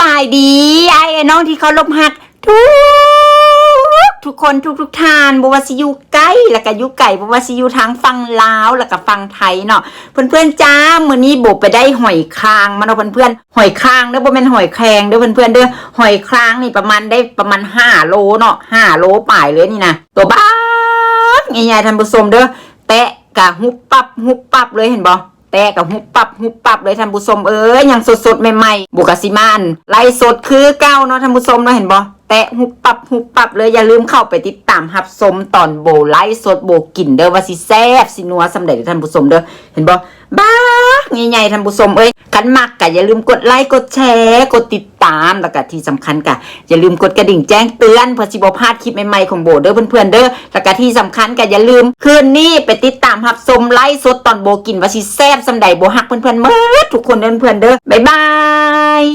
บายดีไอ้น้องที่เขาลบหัก ทุกทุกคนทุกทุกทานบวาซิยูใกล้แล้วก็ยูไก่บวาซิยูทางฟังลาวแล้วก็ฟังไทยเนาะเพื่อนเพื่อนจ้ามือนี้โบไปได้หอยคางมาเนาะเพื่อนเพื่อนหอยคางเด้อบ่แม่นหอยแครงเด้อเพื่อนเพื่อนเด้อหอยคางนี่ประมาณได้ประมาณห้าโลเนาะห้าโลป่ายเลยนี่นะตัวบ้าใหญ่ๆท่านผู้ชมเด้อแตะกะหุบปับหุบปับเลยเห็นบ่ แตะกับหุบปับหุบปับเลยท่านผู้ชมเอ้ยยังสดๆใหม่ๆบุกสิมานไล่สดคือเก้าเนาะท่านผู้ชมเนาะเห็นบ่แตะหุบปับหุบปับเลยอย่าลืมเข้าไปติดตามหับสมตอนโบไลสดโบกินเด้อว่าสิแซ่บสินัวสำเร็จท่านผู้ชมเด้อเห็นบ่บ้าใหญ่ๆท่านผู้ชมเอ้ยกันมักกะอย่าลืมกดไลค์กดแชร์กดติดามแล้วก็ที่สำคัญกะอย่าลืมกดกระดิ่งแจ้งเตือนเพื่อสิบพลาดคลิปใหม่ๆของโบเด้อเพื่อนๆเด้อแล้วก็ที่สำคัญกะอย่าลืมคืนนี้ไปติดตามหับสมไลฟ์สดตอนโบกินว่าสิแซ่บสำใดโบหักเพื่อนๆเมื่อทุกคนเด้อเพื่อนๆเด้อบ๊ายบาย